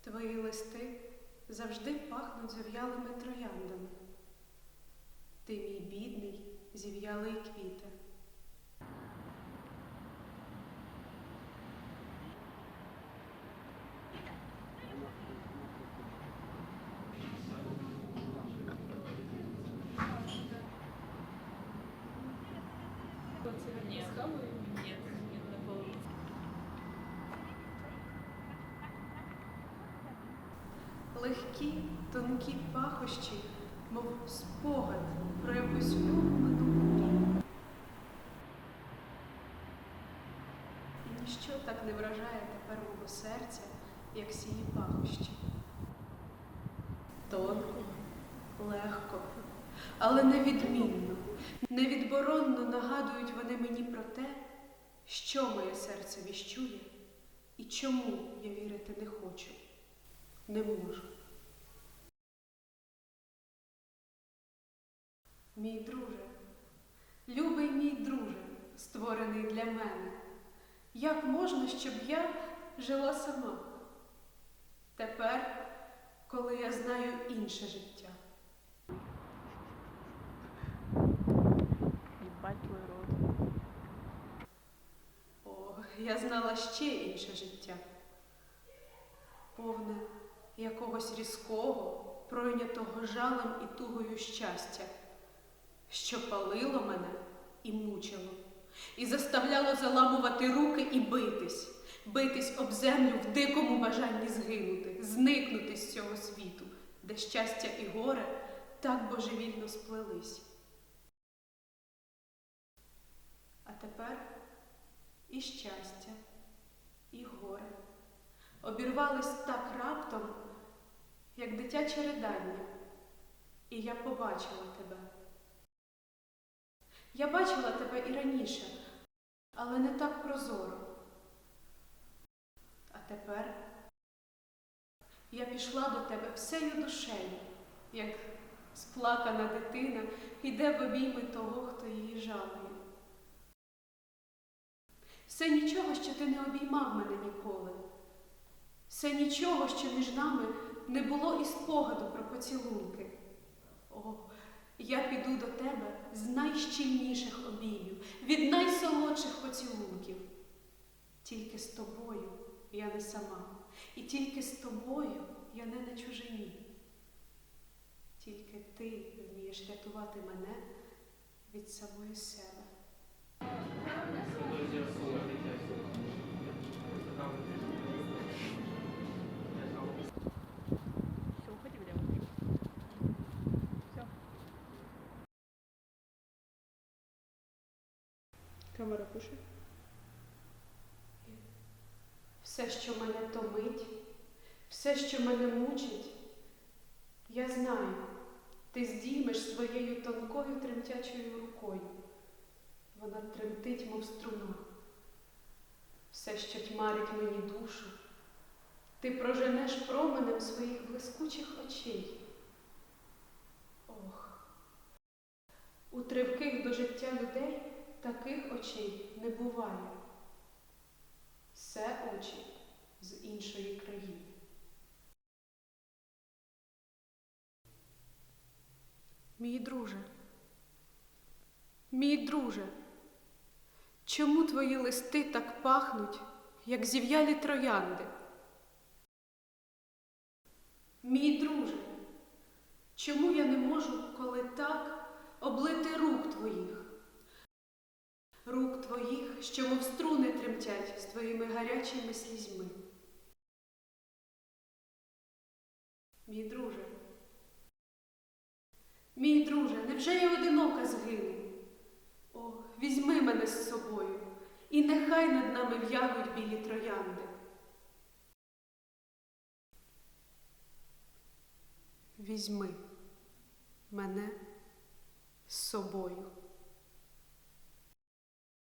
Твої листи завжди пахнуть зів'ялими трояндами. Ти мій бідний, зів'ялий квіте. Нет, нет, нет, не получится. Легкі, тонкі пахощі, мов спогад про якусь улюблену мрію. І ніщо так не вражає тепер мого серця, як сії пахощі. Тонко, легко, але невідмінно, невідборонно нагадують вони мені про те, що моє серце віщує і чому я вірити не хочу, не можу. Мій друже, любий мій друже, створений для мене, як можна, щоб я жила сама? Тепер, коли я знаю інше життя. О, я знала ще інше життя, повне якогось різкого, пройнятого жалем і тугою щастя, що палило мене і мучило, і заставляло заламувати руки і битись, битись об землю в дикому бажанні згинути, зникнути з цього світу, де щастя і горе так божевільно сплелись. А тепер і щастя, і горе обірвались так раптом, як дитяче ридання, і я побачила тебе. Я бачила тебе і раніше, але не так прозоро. А тепер я пішла до тебе всею душею, як сплакана дитина йде в обійми того, хто її жалує. Все нічого, що ти не обіймав мене ніколи. Все нічого, що між нами не було і спогаду про поцілунки. О, я піду до тебе з найщільніших обіймів, від найсолодших поцілунків. Тільки з тобою я не сама, і тільки з тобою я не на чужині. Тільки ти вмієш рятувати мене від самої себе. Все, Камера пише. Все, що мене томить, все, що мене мучить, я знаю, ти здіймеш своєю тонкою тремтячою рукою. Вона тремтить, мов струна. Все, що тьмарить мені душу, ти проженеш променем своїх блискучих очей. Ох, у тривких до життя людей таких очей не буває. Все очі з іншої країни. Мій друже, мій друже, чому твої листи так пахнуть, як зів'ялі троянди? Мій друже, чому я не можу, коли так, облити рук твоїх? Рук твоїх, що мов струни тремтять з твоїми гарячими слізьми. Мій друже, мій друже, невже я одинока згину? О, візьми мене з собою, і нехай над нами в'януть білі троянди. Візьми мене з собою.